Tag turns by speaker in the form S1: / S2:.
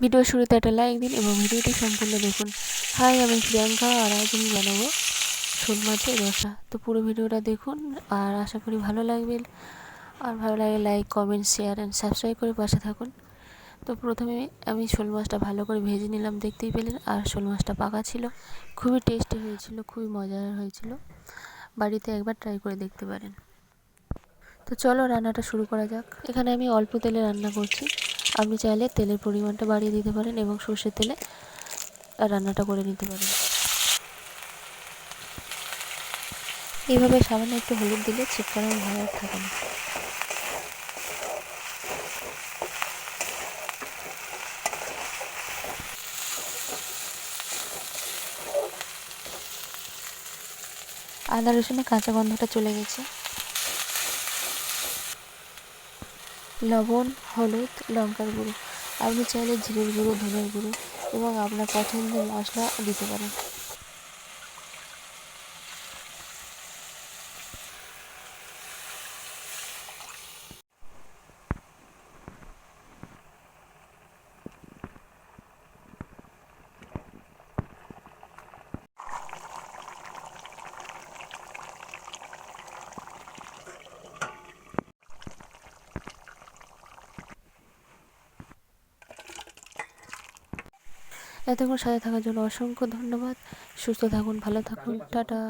S1: Video শুরুতে একটা like দিন এবং ভিডিওটি সম্পূর্ণ দেখুন। হাই আমি প্রিয়াঙ্কা আর আজ আমি বানাবো শোল মাছের রসা। তো পুরো ভিডিওটা দেখুন আর আশা করি ভালো লাগবে। আর ভালো লাগে like comment share and subscribe করে পাশে থাকুন। তো প্রথমে আমি শোল মাছটা ভালো করে ভেজে নিলাম, দেখতেই পেলেন। আর শোল মাছটা পাকা ছিল, খুবই টেস্টি হয়েছিল, খুবই মজার হয়েছিল। বাড়িতে একবার ট্রাই করে দেখতে পারেন। তো চলো রান্নাটা শুরু করা যাক। এখানে আমি অল্প তেলে রান্না করছি। আপনি চাইলে তেলের পরিমাণটা বাড়িয়ে দিতে পারেন এবং সর্ষের তেলে রান্নাটা করে নিতে পারেন। এইভাবে সামান্য একটু হলুদ দিলে ছিটকানোর ভয় আর থাকে না। আদা রসুনের কাঁচা গন্ধটা চলে গেছে। লবণ, হলুদ, লঙ্কার গুঁড়ো। আপনি চাইলে জিরের গুঁড়ো, ধনের গুঁড়ো এবং আপনার পছন্দের মশলা দিতে পারেন। এতক্ষণ সাথে থাকার জন্য অসংখ্য ধন্যবাদ। সুস্থ থাকুন ভালো থাকুন টাটা।